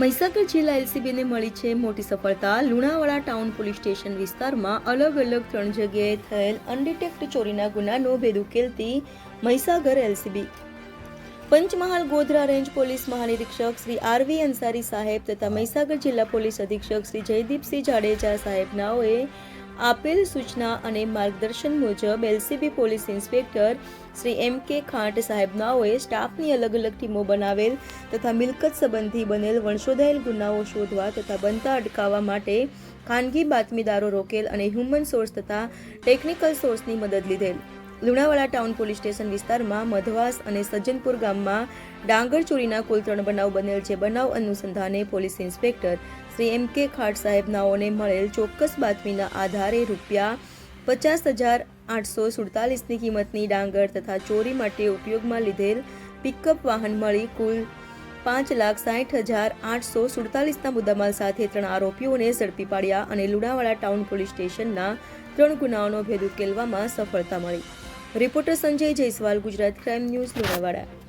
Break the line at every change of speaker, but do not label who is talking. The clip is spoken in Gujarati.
મહીસાગર જિલ્લા એલસીબીને મળી છે મોટી સફળતા. લુણાવાડા ટાઉન પોલીસ સ્ટેશન વિસ્તારમાં અલગ અલગ ત્રણ જગ્યાએ થયેલ અનડિટેક્ટ ચોરીના ગુનાનો ભેદ ઉકેલતી Mahisagar LCB. Panchmahal Godhra range police મહાનિરીક્ષક Shri RV Ansari સાહેબ તથા મહીસાગર જિલ્લા પોલીસ અધિક્ષક શ્રી જયદીપસિંહ જાડેજા સાહેબનાઓએ આપેલ સૂચના અને માર્ગદર્શન મુજબ LCB police inspector Shri M K Khant સાહેબનાઓએ સ્ટાફની અલગ અલગ ટીમો બનાવેલ તથા મિલકત સંબંધી બનેલ વંશોધાયેલ ગુનાઓ શોધવા તથા બનતા અટકાવવા માટે ખાનગી બાતમીદારો રોકેલ અને હ્યુમન સોર્સ તથા ટેકનિકલ સોર્સની મદદ લીધેલ. લુણાવાડા ટાઉન પોલીસ સ્ટેશન વિસ્તારમાં મધવાસ અને સજ્જનપુર ગામમાં ડાંગર ચોરીના કુલ ત્રણ બનાવ બનેલ છે. બનાવ અનુસંધાને પોલીસ ઇન્સ્પેક્ટર શ્રી એમ કે ખાટ સાહેબનાઓને મળેલ ચોક્કસ બાતમીના આધારે રૂપિયા પચાસ હજાર આઠસો સુડતાલીસની કિંમતની ડાંગર તથા ચોરી માટે ઉપયોગમાં લીધેલ પિકઅપ વાહન મળી કુલ પાંચ લાખ સાઠ હજાર આઠસો સુડતાલીસના મુદ્દામાલ સાથે ત્રણ આરોપીઓને ઝડપી પાડ્યા અને લુણાવાડા ટાઉન પોલીસ સ્ટેશનના ત્રણ ગુનાઓનો ભેદ ઉકેલવામાં સફળતા મળી. Reporter Sanjay Jaiswal Gujarat crime news Lunawada.